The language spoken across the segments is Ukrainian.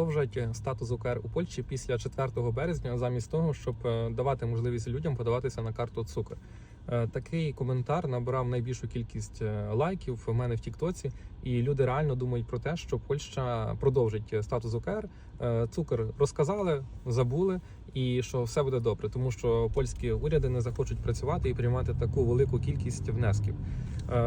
продовжать статус УКР у Польщі після 4 березня, замість того, щоб е, давати можливість людям подаватися на карту цукор. Е, Такий коментар набрав найбільшу кількість е, лайків в мене в Тіктоці, і люди реально думають про те, що Польща продовжить статус УКР. Е, Цукор розказали, забули, і що все буде добре, тому що польські уряди не захочуть працювати і приймати таку велику кількість внесків.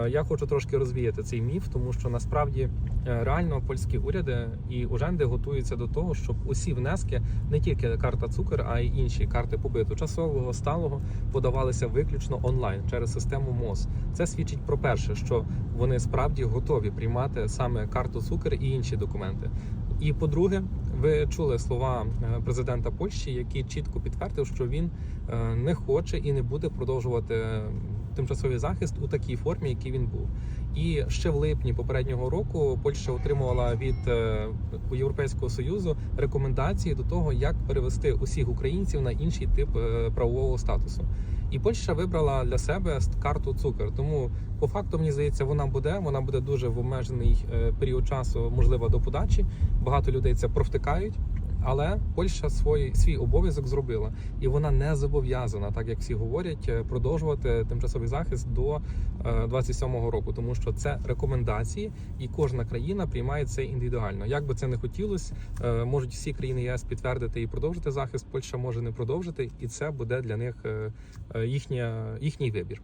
Я хочу трошки розвіяти цей міф, тому що насправді реально польські уряди і уренди готуються до того, щоб усі внески, не тільки карта цукор, а й інші карти побиту часового сталого подавалися виключно онлайн через систему МОЗ. Це свідчить про перше, що вони справді готові приймати саме карту цукер і інші документи. І по-друге, ви чули слова е, президента Польщі, який чітко підтвердив, що він е, не хоче і не буде продовжувати тимчасовий захист у такій формі, який він був. І ще в липні попереднього року Польща отримувала від е, Європейського союзу рекомендації до того, як перевести усіх українців на інший тип е, правового статусу. І Польща вибрала для себе карту цукор. Тому по факту мені здається, вона буде. Вона буде дуже в обмежений е, період часу, можливо, до подачі. Багато людей це провтикають. Але Польща свій, свій обов'язок зробила, і вона не зобов'язана, так як всі говорять, е, продовжувати тимчасовий захист до е, 27-го року, тому що це рекомендації, і кожна країна приймає це індивідуально. Як би це не хотілося, е, можуть всі країни ЄС підтвердити і продовжити захист. Польща може не продовжити, і це буде для них е, е, їхня, їхній вибір.